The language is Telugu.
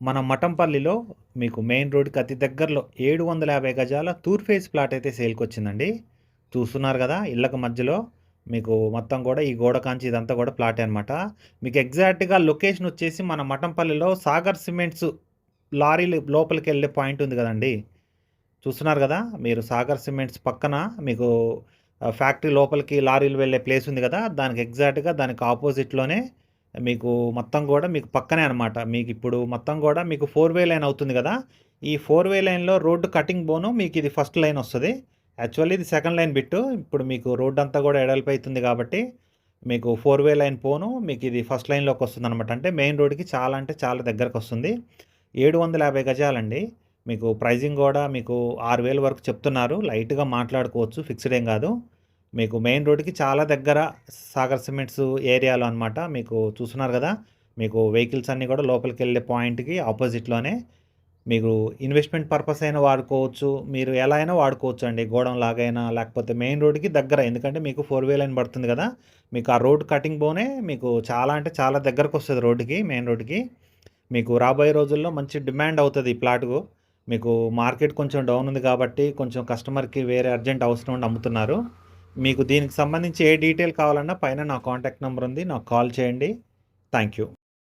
మన మఠంపల్లిలో మీకు మెయిన్ రోడ్కి అతి దగ్గరలో ఏడు వందల యాభై గజాల టూర్ ప్లాట్ అయితే సేల్కి వచ్చిందండి చూస్తున్నారు కదా ఇళ్ళకి మధ్యలో మీకు మొత్తం కూడా ఈ గోడ కాంచి ఇదంతా కూడా ప్లాట్ అనమాట మీకు ఎగ్జాక్ట్గా లొకేషన్ వచ్చేసి మన మఠంపల్లిలో సాగర్ సిమెంట్స్ లారీలు లోపలికి వెళ్ళే పాయింట్ ఉంది కదండి. చూస్తున్నారు కదా మీరు సాగర్ సిమెంట్స్ పక్కన మీకు ఫ్యాక్టరీ లోపలికి లారీలు వెళ్ళే ప్లేస్ ఉంది కదా దానికి ఎగ్జాక్ట్గా దానికి ఆపోజిట్లోనే మీకు మొత్తం కూడా మీకు పక్కనే అనమాట మీకు ఇప్పుడు మొత్తం కూడా మీకు ఫోర్ వే లైన్ అవుతుంది కదా? ఈ ఫోర్ వే లైన్లో రోడ్డు కటింగ్ బోను మీకు ఇది ఫస్ట్ లైన్ వస్తుంది. యాక్చువల్లీ ఇది సెకండ్ లైన్ బిట్టు. ఇప్పుడు మీకు రోడ్డు అంతా కూడా ఎడల్పు అవుతుంది కాబట్టి మీకు ఫోర్ వే లైన్ పోను మీకు ఇది ఫస్ట్ లైన్లోకి వస్తుంది అనమాట అంటే మెయిన్ రోడ్కి చాలా అంటే చాలా దగ్గరకు వస్తుంది. ఏడు వందల యాభై గజాలండి. మీకు ప్రైజింగ్ కూడా మీకు ఆరు వేల వరకు చెప్తున్నారు. లైట్గా మాట్లాడుకోవచ్చు ఫిక్స్డ్ ఏం కాదు. మీకు మెయిన్ రోడ్కి చాలా దగ్గర సాగర్ సిమెంట్స్ ఏరియాలో అనమాట మీకు చూస్తున్నారు కదా మీకు వెహికల్స్ అన్నీ కూడా లోపలికి వెళ్ళే పాయింట్కి ఆపోజిట్లోనే మీకు ఇన్వెస్ట్మెంట్ పర్పస్ అయినా వాడుకోవచ్చు మీరు ఎలా అయినా వాడుకోవచ్చు అండి. గోడం లాగైనా లేకపోతే మెయిన్ రోడ్కి దగ్గర ఎందుకంటే మీకు ఫోర్ వే లైన్ పడుతుంది కదా మీకు ఆ రోడ్ కటింగ్ బోనే మీకు చాలా అంటే చాలా దగ్గరకు వస్తుంది రోడ్డుకి మెయిన్ రోడ్డుకి. మీకు రాబోయే రోజుల్లో మంచి డిమాండ్ అవుతుంది ఈ ప్లాట్కు మీకు మార్కెట్ కొంచెం డౌన్ ఉంది కాబట్టి కొంచెం కస్టమర్కి వేరే అర్జెంట్ అవసరం ఉండి అమ్ముతున్నారు. మీకు దీనికి సంబంధించి ఏ డీటెయిల్ కావాలన్నా పైన నా కాంటాక్ట్ నెంబర్ ఉంది. నాకు కాల్ చేయండి. Thank you